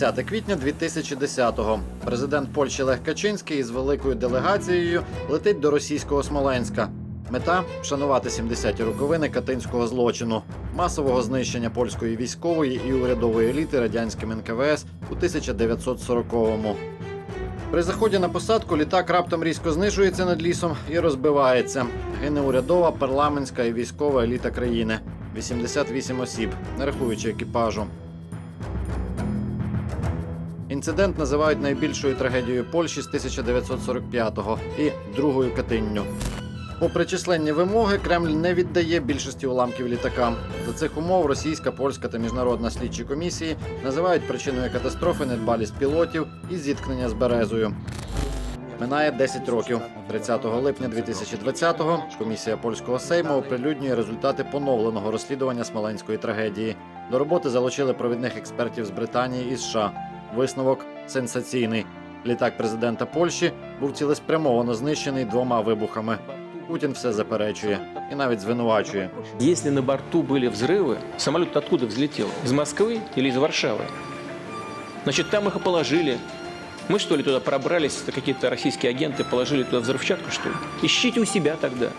10 квітня 2010-го. Президент Польщі Лех Качинський із великою делегацією летить до російського Смоленська. Мета вшанувати 70-ті роковини катинського злочину, масового знищення польської військової і урядової еліти радянським НКВС у 1940-му. При заході на посадку літак раптом різко знижується над лісом і розбивається. Гине урядова, парламентська і військова еліта країни. 88 осіб, не рахуючи екіпажу. Інцидент називають найбільшою трагедією Польщі з 1945-го і другою Катинню. Попри численні вимоги, Кремль не віддає більшості уламків літака. За цих умов російська, польська та міжнародна слідчі комісії називають причиною катастрофи недбалість пілотів і зіткнення з березою. Минає 10 років. 30 липня 2020-го комісія польського сейму оприлюднює результати поновленого розслідування смоленської трагедії. До роботи залучили провідних експертів з Британії і США. Висновок сенсаційний. Літак президента Польщі був цілеспрямовано знищений двома вибухами. Путін все заперечує і навіть звинувачує. Если на борту были взрывы, самолет откуда взлетел? Из Москвы или из Варшавы? Значит, там их и положили. Мы что ли туда пробрались, это какие-то российские агенты положили туда взрывчатку, что ли? Ищите у себя тогда.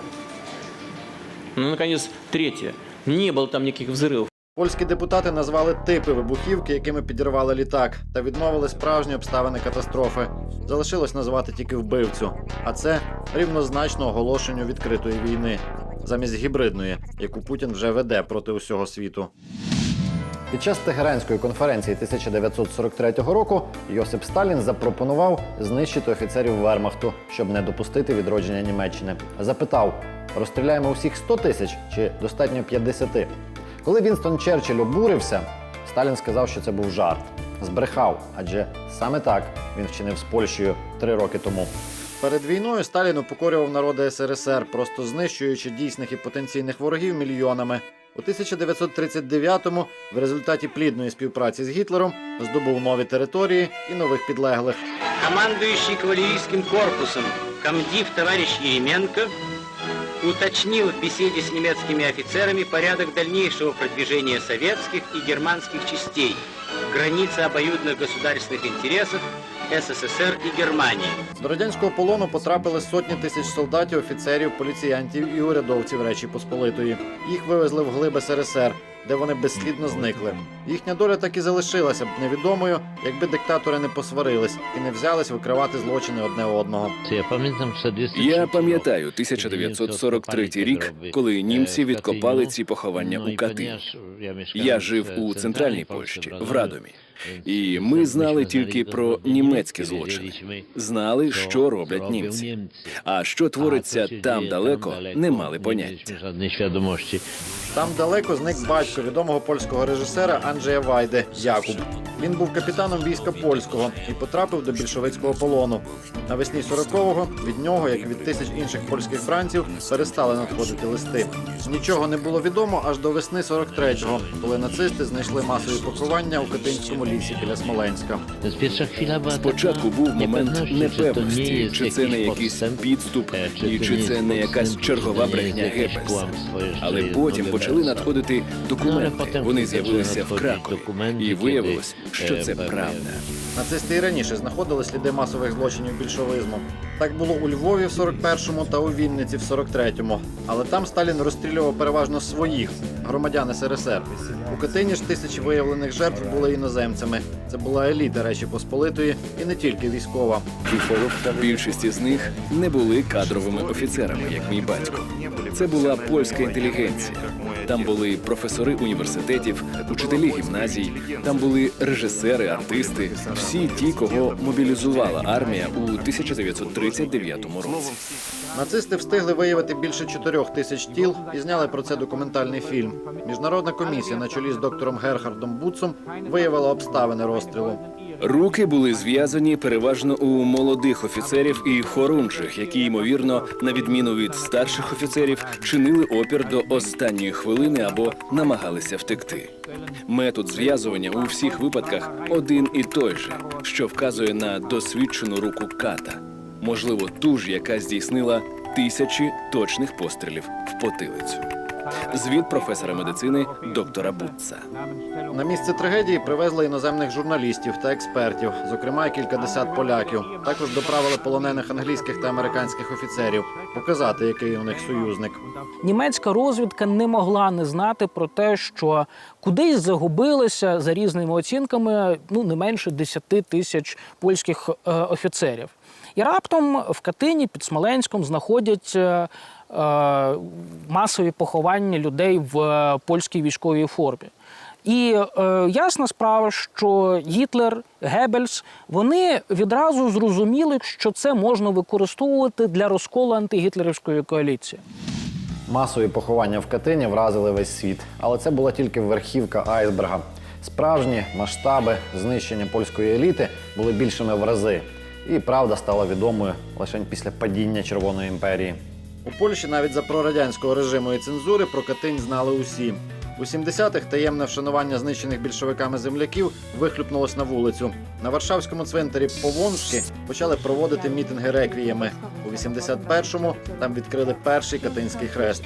Ну, наконец, третье. Не было там никаких взрывов. Польські депутати назвали типи вибухівки, якими підірвали літак, та відмовили справжні обставини катастрофи. Залишилось назвати тільки вбивцю, а це рівнозначно оголошенню відкритої війни замість гібридної, яку Путін вже веде проти усього світу. Під час Тегеранської конференції 1943 року Йосип Сталін запропонував знищити офіцерів Вермахту, щоб не допустити відродження Німеччини. Запитав: розстріляємо усіх 100 тисяч чи достатньо 50? Коли Вінстон Черчилль обурився, Сталін сказав, що це був жарт. Збрехав, адже саме так він вчинив з Польщею три роки тому. Перед війною Сталін упокорював народи СРСР, просто знищуючи дійсних і потенційних ворогів мільйонами. У 1939-му в результаті плідної співпраці з Гітлером здобув нові території і нових підлеглих. Командующий кавалерийским корпусом комдив товарищ Еременко уточнил в беседе с немецкими офицерами порядок дальнейшего продвижения советских и германских частей, границы обоюдных государственных интересов СССР и Германии. До радянського полону потрапили сотні тисяч солдатів, офіцерів, поліціянтів і урядовців Речі Посполитої. Їх вивезли в глиб СРСР, де вони безслідно зникли. Їхня доля так і залишилася б невідомою, якби диктатори не посварились і не взялись викривати злочини одне одного. Я пам'ятаю 43 Я пам'ятаю 1943 рік, коли німці відкопали ці поховання у Катині. Я жив у центральній Польщі, в Радомі. І ми знали тільки про німецькі злочини. Знали, що роблять німці. А що твориться там далеко, не мали поняття. Там далеко зник батько відомого польського режисера Анджея Вайди Якуб. Він був капітаном війська польського і потрапив до більшовицького полону. Навесні 40-го від нього, як від тисяч інших польських бранців, перестали надходити листи. Нічого не було відомо аж до весни 43-го, коли нацисти знайшли масові поховання у Катинському лісі біля Смоленська. Спочатку був момент непевності, чи це не якийсь підступ, і чи це не якась чергова брехня Геббельса. Але потім почали надходити документи. Вони з'явилися в Кракові, і виявилось, що е, це правда. Нацисти і раніше знаходили сліди масових злочинів більшовизму. Так було у Львові в 41-му та у Вінниці в 43-му. Але там Сталін розстрілював переважно своїх громадян СРСР. У Катині ж тисячі виявлених жертв були іноземцями. Це була еліта Речі Посполитої і не тільки військова. Більшість із них не були кадровими офіцерами, як мій батько. Це була польська інтелігенція. Там були професори університетів, учителі гімназій, там були режисери, артисти, всі ті, кого мобілізувала армія у 1939 році. Нацисти встигли виявити більше чотирьох тисяч тіл і зняли про це документальний фільм. Міжнародна комісія на чолі з доктором Герхардом Буцом виявила обставини розстрілу. Руки були зв'язані переважно у молодих офіцерів і хорунжих, які ймовірно, на відміну від старших офіцерів, чинили опір до останньої хвилини або намагалися втекти. Метод зв'язування у всіх випадках один і той же, що вказує на досвідчену руку ката, можливо, ту ж, яка здійснила тисячі точних пострілів в потилицю. Звіт професора медицини доктора Бутца. На місце трагедії привезли іноземних журналістів та експертів, зокрема кількадесят поляків. Також доправили полонених англійських та американських офіцерів, показати, який у них союзник. Німецька розвідка не могла не знати про те, що кудись загубилися за різними оцінками ну не менше 10 тисяч польських е, офіцерів. І раптом в Катині під Смоленськом знаходять е, масові поховання людей в е, польській військовій формі. І е, ясна справа, що Гітлер, Геббельс, вони відразу зрозуміли, що це можна використовувати для розколу антигітлерівської коаліції. Масові поховання в Катині вразили весь світ, але це була тільки верхівка айсберга. Справжні масштаби знищення польської еліти були більшими в рази, і правда стала відомою лише після падіння Червоної імперії. У Польщі навіть за прорадянського режиму і цензури про Катинь знали усі. У 70-х таємне вшанування знищених більшовиками земляків вихлюпнулось на вулицю. На Варшавському цвинтарі Повонськи почали проводити мітинги реквіями. У 81-му там відкрили перший катинський хрест.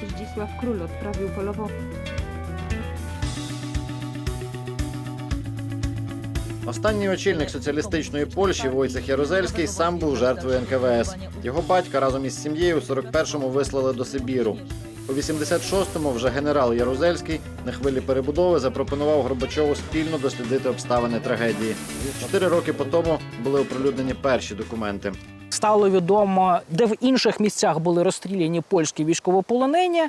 Останній очільник соціалістичної Польщі Войцех Ярузельський сам був жертвою НКВС. Його батька разом із сім'єю у 41-му вислали до Сибіру. У 86-му вже генерал Ярузельський на хвилі перебудови запропонував Горбачову спільно дослідити обставини трагедії. Чотири роки по тому були оприлюднені перші документи. стало відомо, де в інших місцях були розстріляні польські військовополонені.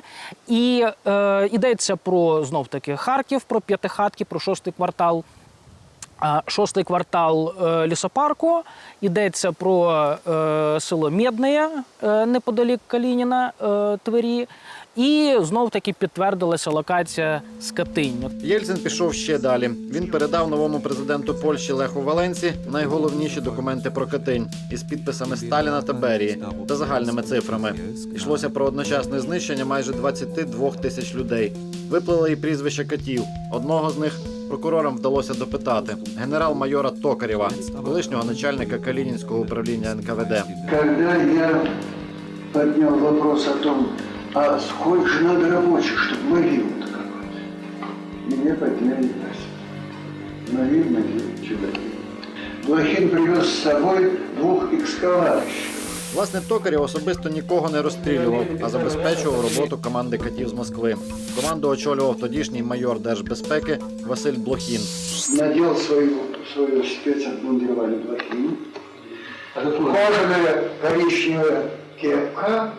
І е, йдеться про знов таки Харків, про п'ятихатки, про шостий квартал. Шостий квартал е, лісопарку йдеться про е, село Медне е, неподалік Калініна Твері. І знов таки підтвердилася локація Скатинь. Єльцин пішов ще далі. Він передав новому президенту Польщі Леху Валенці найголовніші документи про Катинь із підписами Сталіна та Берії та загальними цифрами. Йшлося про одночасне знищення майже 22 тисяч людей. Виплили і прізвища катів. Одного з них прокурорам вдалося допитати генерал-майора Токарєва, колишнього начальника Калінінського управління НКВД. Когда я поднял вопрос о том, а сколько же надо рабочих, чтобы могилу-то копать, мне подняли глаз. Могил, могил, человек. Блохин привез с собой двух экскаваторщиков. Власне, Токарєв особисто нікого не розстрілював, а забезпечував роботу команди катів з Москви. Команду очолював тодішній майор держбезпеки Василь Блохін. Надел свою, свою спецобмундирование Блохин. Кожаная коричневая кепка,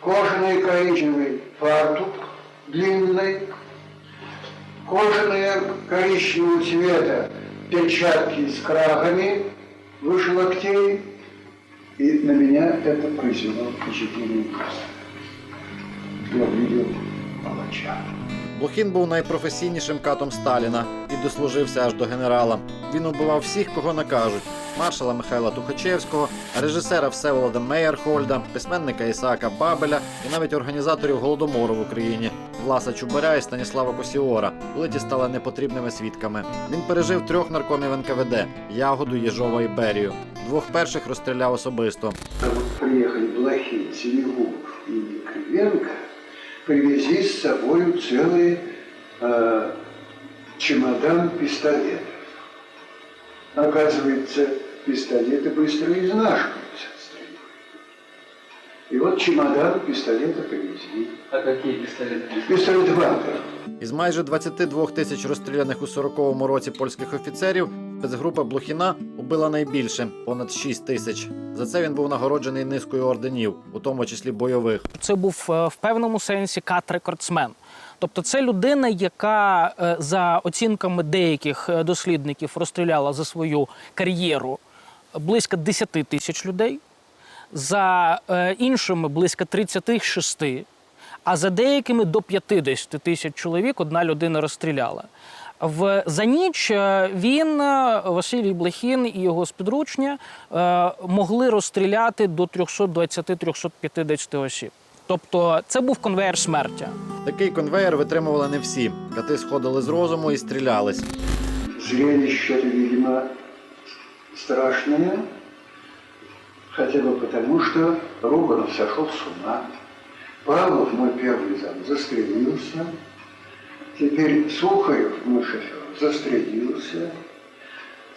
кожаный коричневый фартук длинный, кожаные коричневого цвета перчатки с крагами выше локтей. И на меня это произвело впечатление ужаса. Я видел палача. Блохін був найпрофесійнішим катом Сталіна і дослужився аж до генерала. Він убивав всіх, кого накажуть: маршала Михайла Тухачевського, режисера Всеволода Мейерхольда, письменника Ісаака Бабеля і навіть організаторів голодомору в Україні Власа Чубаря і Станіслава Косіора, коли ті стали непотрібними свідками. Він пережив трьох наркомів НКВД Ягоду, Єжова і Берію. Двох перших розстріляв особисто. А вот приехали Блохин, Селигур и Кривенко, привезли с собой целый э, чемодан пистолетов. Оказывается, пистолеты быстро изнашиваются от стрельбы. И вот чемодан пистолета привезли. А какие пистолеты? Пистолет Вагнера. Із майже 22 тисяч розстріляних у 40-му році польських офіцерів спецгрупа Блохіна убила найбільше понад 6 тисяч. За це він був нагороджений низкою орденів, у тому числі бойових. Це був е, в певному сенсі кат-рекордсмен. Тобто це людина, яка е, за оцінками деяких е, дослідників розстріляла за свою кар'єру близько 10 тисяч людей, за е, іншими близько 36, а за деякими до 50 тисяч чоловік одна людина розстріляла. В за ніч е, він, е, Василій Блехін і його спідручні е, могли розстріляти до 320-350 осіб. Тобто це був конвейер смерті. Такий конвеєр витримували не всі. Кати сходили з розуму і стрілялись. Зрелище это, видимо, страшное, хотя бы потому, что Рубанов сошел с ума. Павлов, мой первый зам, застрелился. Теперь Сухарев, мой шофер, застрелился.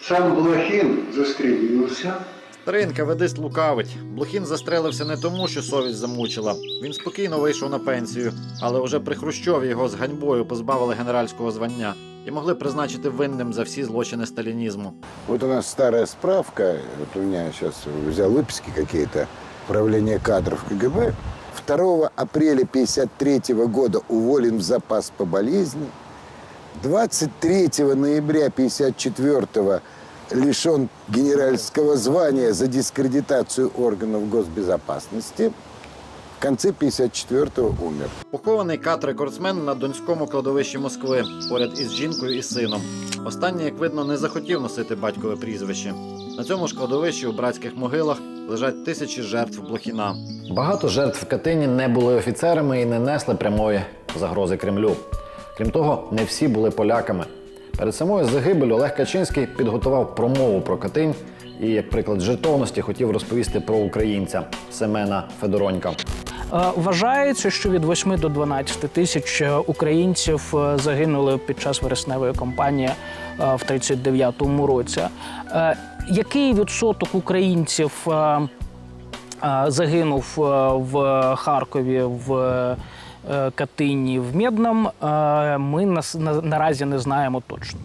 Сам Блохин застрелился. Старий НКВДист лукавить. Блохін застрелився не тому, що совість замучила. Він спокійно вийшов на пенсію, але уже при Хрущові його з ганьбою позбавили генеральського звання і могли призначити винним за всі злочини сталінізму. Вот у нас старая справка, вот у меня сейчас взял выписки какие-то, управление кадров КГБ. 2 апреля 53 года уволен в запас по болезни. 23 ноября 54 лишен генеральского звания за дискредитацию органов госбезопасности. В конце 54-го умер. Похований кат-рекордсмен на донському кладовищі Москви поряд із жінкою і сином. Останній, як видно, не захотів носити батькове прізвище. На цьому ж кладовищі у братських могилах лежать тисячі жертв Блохіна. Багато жертв в Катині не були офіцерами і не несли прямої загрози Кремлю. Крім того, не всі були поляками. Перед самою загибелью Олег Качинський підготував промову про Катинь і, як приклад жертовності, хотів розповісти про українця Семена Федоронька. Е, Вважається, що від 8 до 12 тисяч е, українців е, загинули під час вересневої кампанії в 39-му році. Який відсоток українців загинув в Харкові, в Катині, в Мєднам, ми на- наразі не знаємо точно.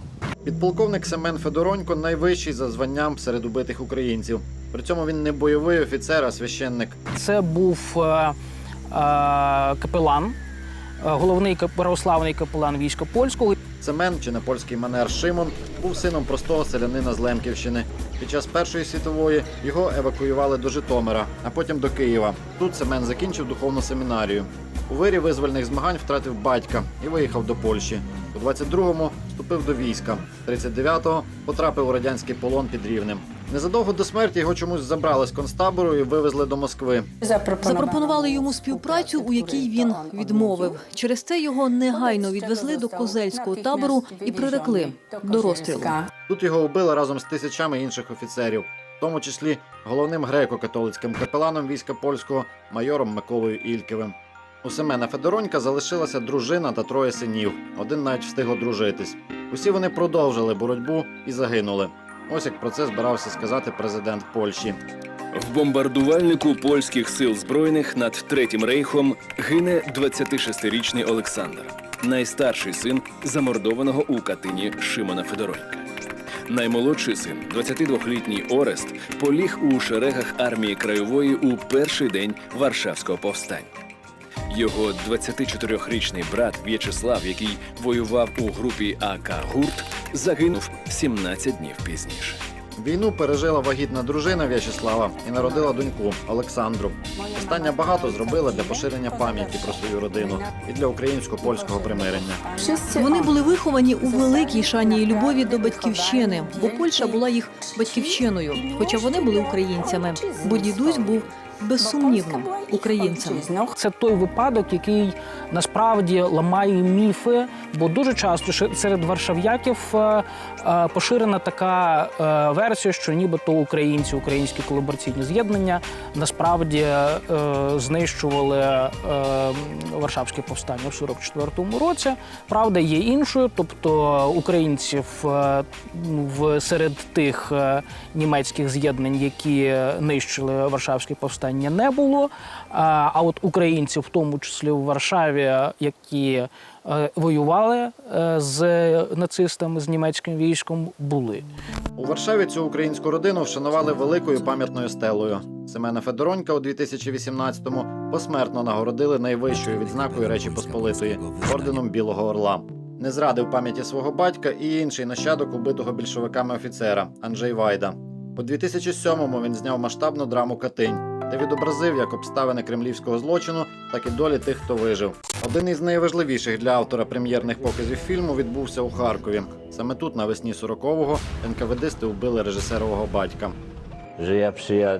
Підполковник Семен Федоронько найвищий за званням серед убитих українців. При цьому він не бойовий офіцер, а священник. Це був капелан, е, головний православний капелан війська польського. Семен, чи на польський манер Шимон, був сином простого селянина з Лемківщини. Під час Першої світової його евакуювали до Житомира, а потім до Києва. Тут Семен закінчив духовну семінарію. У вирі визвольних змагань втратив батька і виїхав до Польщі. У 22-му вступив до війська. 39-го потрапив у радянський полон під Рівнем. Незадовго до смерті його чомусь забрали з концтабору і вивезли до Москви. Запропонували йому співпрацю, у якій він відмовив. Через це його негайно відвезли до козельського табору і прирекли до розстрілу. Тут його вбили разом з тисячами інших офіцерів, в тому числі головним греко-католицьким капеланом війська польського майором Миколою Ільківим. У Семена Федоронька залишилася дружина та троє синів. Один навіть встиг одружитись. Усі вони продовжили боротьбу і загинули. Ось як про це збирався сказати президент Польщі. В бомбардувальнику польських сил збройних над Третім рейхом гине 26-річний Олександр, найстарший син замордованого у Катині Шимона Федоронька. Наймолодший син, 22-літній Орест, поліг у шерегах армії краєвої у перший день Варшавського повстання. Його 24-річний брат В'ячеслав, який воював у групі АК Гурт, загинув 17 днів пізніше. Війну пережила вагітна дружина В'ячеслава і народила доньку Олександру. Остання багато зробила для поширення пам'яті про свою родину і для українсько-польського примирення. Вони були виховані у великій шані і любові до батьківщини, бо Польща була їх батьківщиною, хоча вони були українцями. Бо дідусь був безсумнівно українцем. Це той випадок, який насправді ламає міфи, бо дуже часто серед варшав'яків е, е, поширена така е, версія, що нібито українці, українські колабораційні з'єднання насправді знищували Варшавське повстання в 44-му році. Правда є іншою, тобто українців серед тих німецьких з'єднань, які нищили Варшавське повстання, не було. А, от українців, в тому числі в Варшаві, які е, воювали е, з нацистами, з німецьким військом, були. У Варшаві цю українську родину вшанували великою пам'ятною стелою. Семена Федоронька у 2018-му посмертно нагородили найвищою відзнакою Речі Посполитої орденом Білого Орла. Не зрадив пам'яті свого батька і інший нащадок убитого більшовиками офіцера Анджей Вайда. У 2007-му він зняв масштабну драму Катинь, де відобразив як обставини кремлівського злочину, так і долі тих, хто вижив. Один із найважливіших для автора прем'єрних показів фільму відбувся у Харкові. Саме тут, навесні 40-го, НКВДисти вбили режисерового батька.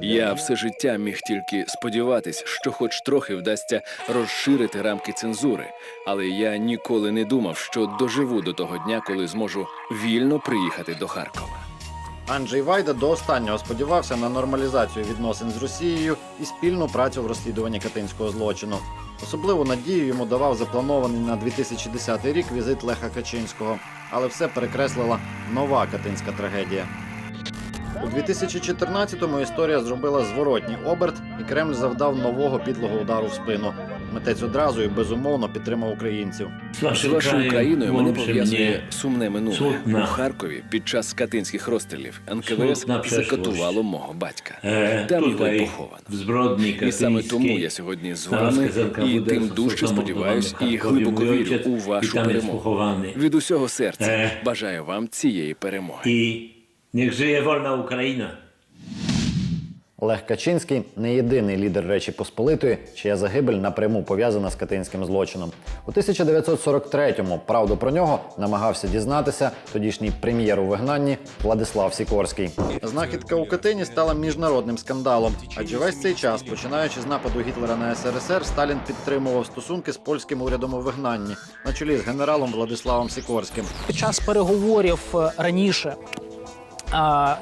Я все життя міг тільки сподіватись, що хоч трохи вдасться розширити рамки цензури, але я ніколи не думав, що доживу до того дня, коли зможу вільно приїхати до Харкова. Анджей Вайда до останнього сподівався на нормалізацію відносин з Росією і спільну працю в розслідуванні катинського злочину. Особливу надію йому давав запланований на 2010 рік візит Леха Качинського, але все перекреслила нова катинська трагедія. У 2014-му історія зробила зворотній оберт, і Кремль завдав нового підлого удару в спину. Митець одразу і безумовно підтримав українців. З вашою країною мене пов'язує сумне минуле. У Харкові під час катинських розстрілів НКВС закатувало мого батька. Там його й поховано. І саме тому я сьогодні з вами і тим дужче сподіваюсь і глибоко вірю у вашу перемогу. Від усього серця бажаю вам цієї перемоги. I niech żyje wolna Ukraina. Лех Качинський не єдиний лідер Речі Посполитої, чия загибель напряму пов'язана з катинським злочином. У 1943-му правду про нього намагався дізнатися тодішній прем'єр у вигнанні Владислав Сікорський. Знахідка у Катині стала міжнародним скандалом, адже весь цей час, починаючи з нападу Гітлера на СРСР, Сталін підтримував стосунки з польським урядом у вигнанні на чолі з генералом Владиславом Сікорським. Під час переговорів е, раніше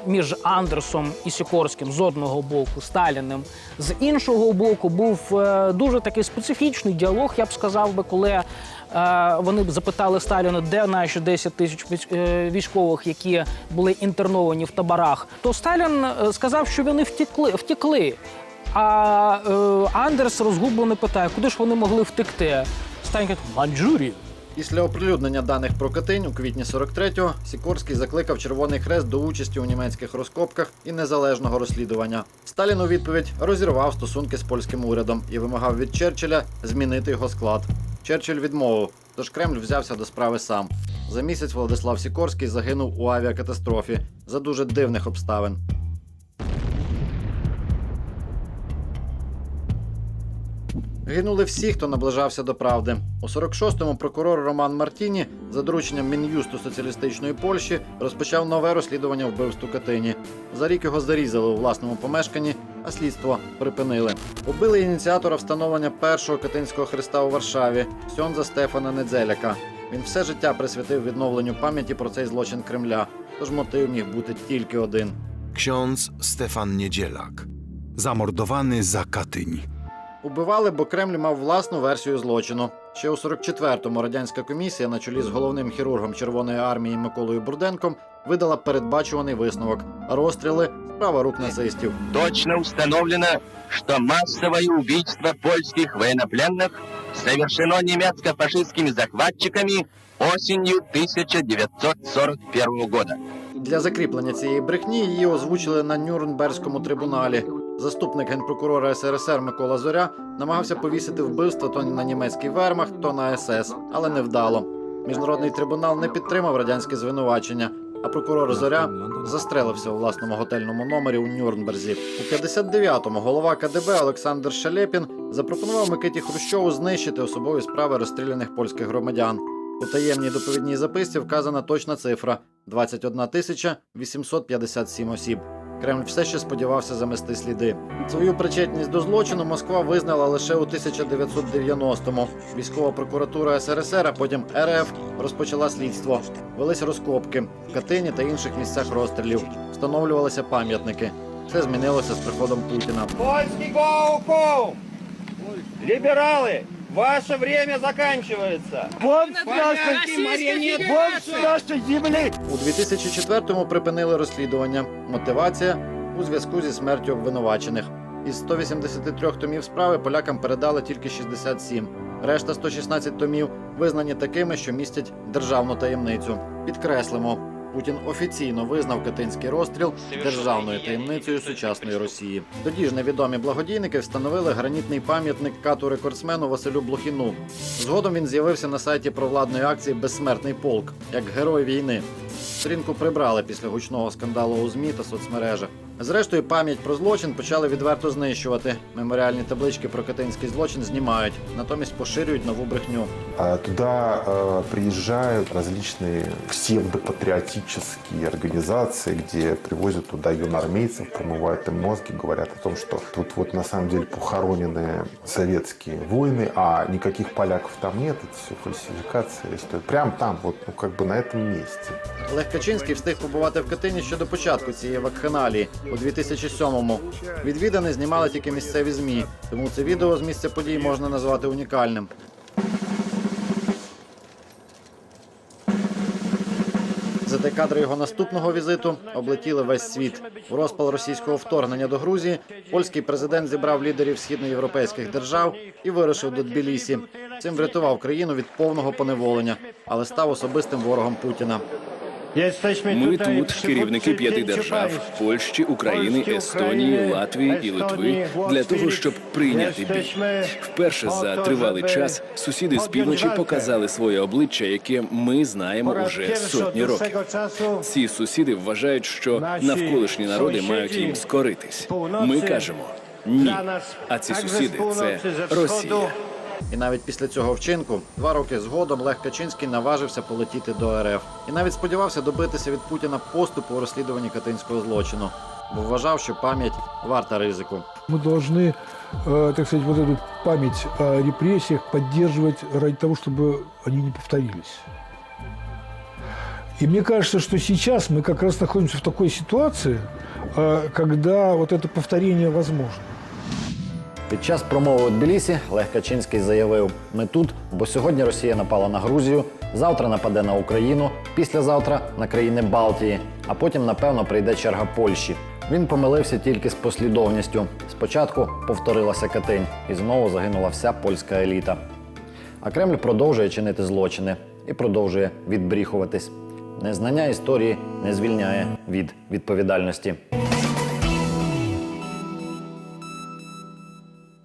між Андерсом і Сікорським з одного боку, Сталіним з іншого боку, був е, дуже такий специфічний діалог, я б сказав би, коли е, вони б запитали Сталіна, де наші 10 тисяч е, військових, які були інтерновані в таборах, то Сталін сказав, що вони втекли. втекли. А Андерс розгублено питає, куди ж вони могли втекти? Сталін каже, в Маньчжурію. Після оприлюднення даних про Катинь у квітні 43-го Сікорський закликав Червоний Хрест до участі у німецьких розкопках і незалежного розслідування. Сталін у відповідь розірвав стосунки з польським урядом і вимагав від Черчилля змінити його склад. Черчилль відмовив, тож Кремль взявся до справи сам. За місяць Владислав Сікорський загинув у авіакатастрофі за дуже дивних обставин. Гинули всі, хто наближався до правди. У 46-му прокурор Роман Мартіні за дорученням Мін'юсту соціалістичної Польщі розпочав нове розслідування вбивств Катині. За рік його зарізали у власному помешканні, а слідство припинили. Убили ініціатора встановлення першого катинського хреста у Варшаві Сьонза Стефана Недзеляка. Він все життя присвятив відновленню пам'яті про цей злочин Кремля. Тож мотив міг бути тільки один. Ksiądz Stefan Niedzielak, zamordowany za Katyń. Убивали, бо Кремль мав власну версію злочину. Ще у 44-му радянська комісія на чолі з головним хірургом Червоної армії Миколою Бурденком видала передбачуваний висновок: розстріли справа рук нацистів. Точно установлено, что массовое убийство польских военнопленных совершено немецко-фашистскими захватчиками осенью 1941 года. Для закріплення цієї брехні її озвучили на Нюрнберзькому трибуналі. Заступник генпрокурора СРСР Микола Зоря намагався повісити вбивство то на німецький вермахт, то на СС, але невдало. Міжнародний трибунал не підтримав радянське звинувачення, а прокурор Зоря застрелився у власному готельному номері у Нюрнберзі. У 59-му голова КДБ Олександр Шалєпін запропонував Микиті Хрущову знищити особові справи розстріляних польських громадян. У таємній доповідній записці вказана точна цифра 21 тисяча 857 осіб. Кремль все ще сподівався замести сліди. Свою причетність до злочину Москва визнала лише у 1990-му. Військова прокуратура СРСР, а потім РФ розпочала слідство. Велись розкопки в Катині та інших місцях розстрілів. Встановлювалися пам'ятники. Все змінилося з приходом Путіна. Польский гоу Либералы, ваше время заканчивается. Вон с нашей марионет, вон нашей земли. У 2004-му припинили розслідування. Мотивація у зв'язку зі смертю обвинувачених. Із 183 томів справи полякам передали тільки 67. Решта 116 томів визнані такими, що містять державну таємницю. Підкреслимо, Путін офіційно визнав Катинський розстріл державною таємницею сучасної Росії. Тоді ж невідомі благодійники встановили гранітний пам'ятник кату рекордсмену Василю Блохіну. Згодом він з'явився на сайті провладної акції Безсмертний полк як герой війни. Сторінку прибрали після гучного скандалу у ЗМІ та соцмережах. Зрештою, пам'ять про злочин почали відверто знищувати. Меморіальні таблички про катинський злочин знімають, натомість поширюють нову брехню. А Туда э, приезжают различные псевдопатриотические организации, где привозят туда юноармейцев, промывают им мозги, говорят о том, что тут вот на самом деле похоронены советские войны, а никаких поляков там нет, это все фальсификация. Что прям там, вот, ну как бы на этом месте. Олег Качинський встиг побувати в Катині ще до початку цієї вакханалії у 2007-му. Відвідини знімали тільки місцеві змі, тому це відео з місця подій можна назвати унікальним. Зате кадри його наступного візиту облетіли весь світ. У розпал російського вторгнення до Грузії польський президент зібрав лідерів східноєвропейських держав і вирушив до Тбілісі. Цим врятував країну від повного поневолення, але став особистим ворогом Путіна. Ми тут керівники п'яти держав Польщі, України, Естонії, Латвії і Литви для того, щоб прийняти бій. Вперше за тривалий час сусіди з півночі показали своє обличчя, яке ми знаємо уже сотні років. Ці сусіди вважають, що навколишні народи мають їм скоритись. Ми кажемо ні. А ці сусіди це Росія. І навіть після цього вчинку, два роки згодом, Лех Качинський наважився полетіти до РФ і навіть сподівався добитися від Путіна поступу у розслідуванні катинського злочину, бо вважав, що пам'ять варта ризику. Мы должны, э, так сказать, вот эту память о репрессиях поддерживать ради того, чтобы они не повторились. И мне кажется, что сейчас мы как раз находимся в такой ситуации, э, когда вот это повторение возможно. Під час промови у Тбілісі Лех Качинський заявив: ми тут, бо сьогодні Росія напала на Грузію, завтра нападе на Україну, післязавтра на країни Балтії, а потім, напевно, прийде черга Польщі. Він помилився тільки з послідовністю. Спочатку повторилася Катинь, і знову загинула вся польська еліта. А Кремль продовжує чинити злочини і продовжує відбріхуватись. Незнання історії не звільняє від відповідальності.